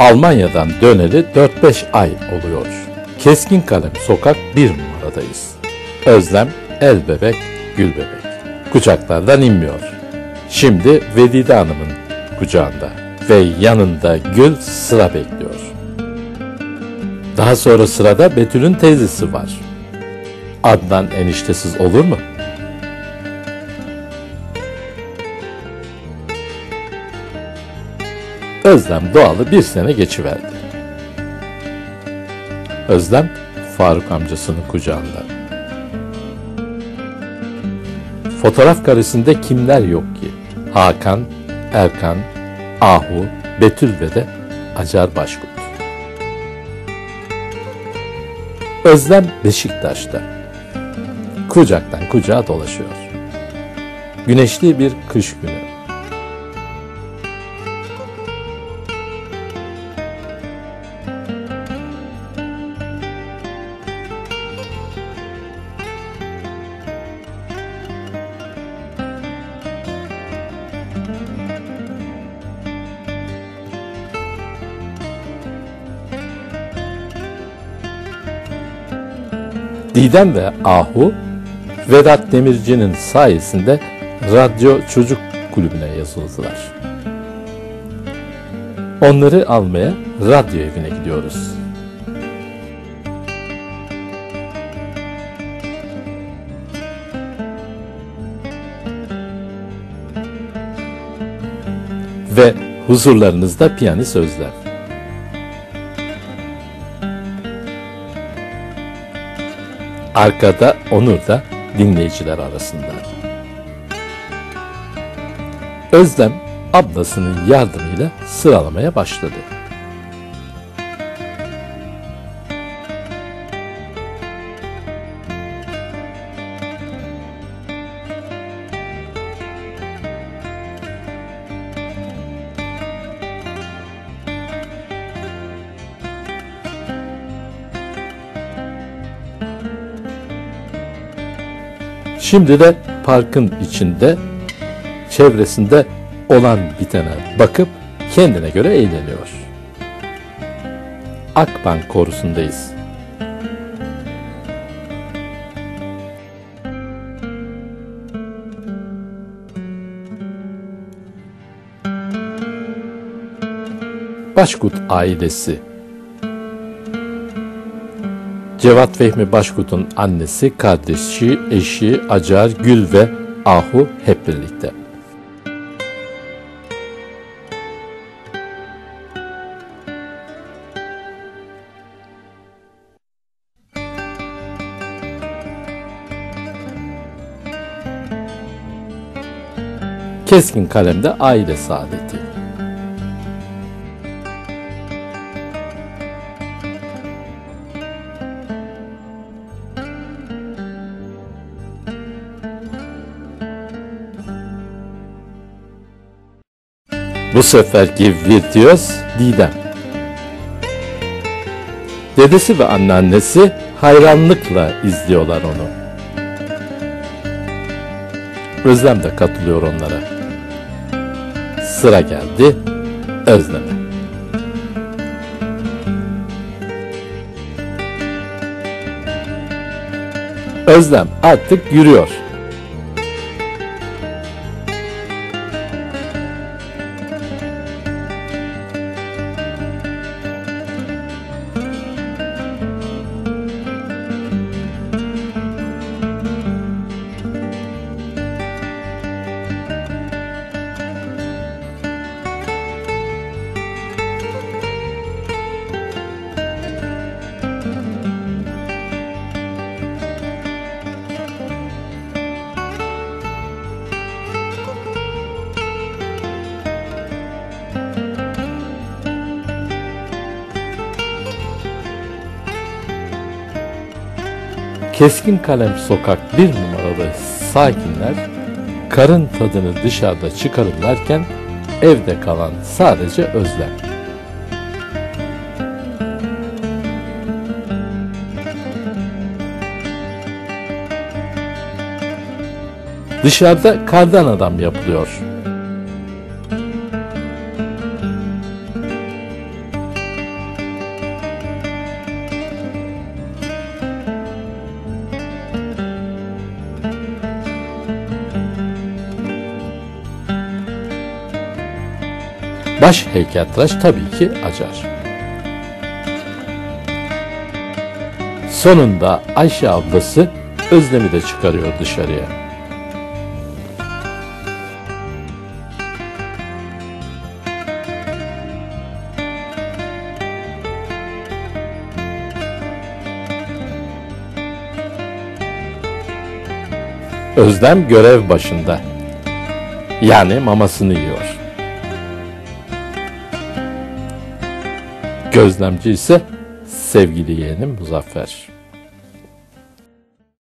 Almanya'dan döneli 4-5 ay oluyor. Keskin Kalem Sokak 1 numaradayız. Özlem, el bebek, gül bebek. Kucaklardan inmiyor. Şimdi Vedide Hanım'ın kucağında ve yanında Gül sıra bekliyor. Daha sonra sırada Betül'ün teyzesi var. Adnan eniştesiz olur mu? Özlem Doğalı bir sene geçiverdi. Özlem Faruk amcasının kucağında. Fotoğraf karesinde kimler yok ki? Hakan, Erkan, Ahu, Betül ve de Acar Başkut. Özlem Beşiktaş'ta. Kucaktan kucağa dolaşıyor. Güneşli bir kış günü. Didem ve Ahu Vedat Demirci'nin sayesinde Radyo Çocuk Kulübü'ne yazıldılar. Onları almaya radyo evine gidiyoruz. Ve huzurlarınızda piyanist Özlem. Arkada Onur da dinleyiciler arasında. Özlem ablasının yardımıyla sıralamaya başladı. Şimdi de parkın içinde, çevresinde olan bitene bakıp kendine göre eğleniyor. Akbank korusundayız. Başkut ailesi Cevat Fehmi Başkut'un annesi, kardeşi, eşi, Acar, Gül ve Ahu hep birlikte. Keskin kalemde aile saadeti. Bu seferki virtüöz Didem. Dedesi ve anneannesi hayranlıkla izliyorlar onu. Özlem de katılıyor onlara. Sıra geldi Özlem'e. Özlem artık yürüyor. Keskin Kalem Sokak bir numaralı sakinler karın tadını dışarıda çıkarırlarken evde kalan sadece Özlem. Dışarıda kardan adam yapılıyor. Baş heykeltıraş tabii ki Acar. Sonunda Ayşe ablası Özlem'i de çıkarıyor dışarıya. Özlem görev başında. Yani mamasını yiyor. Gözlemci ise sevgili yeğenim Muzaffer.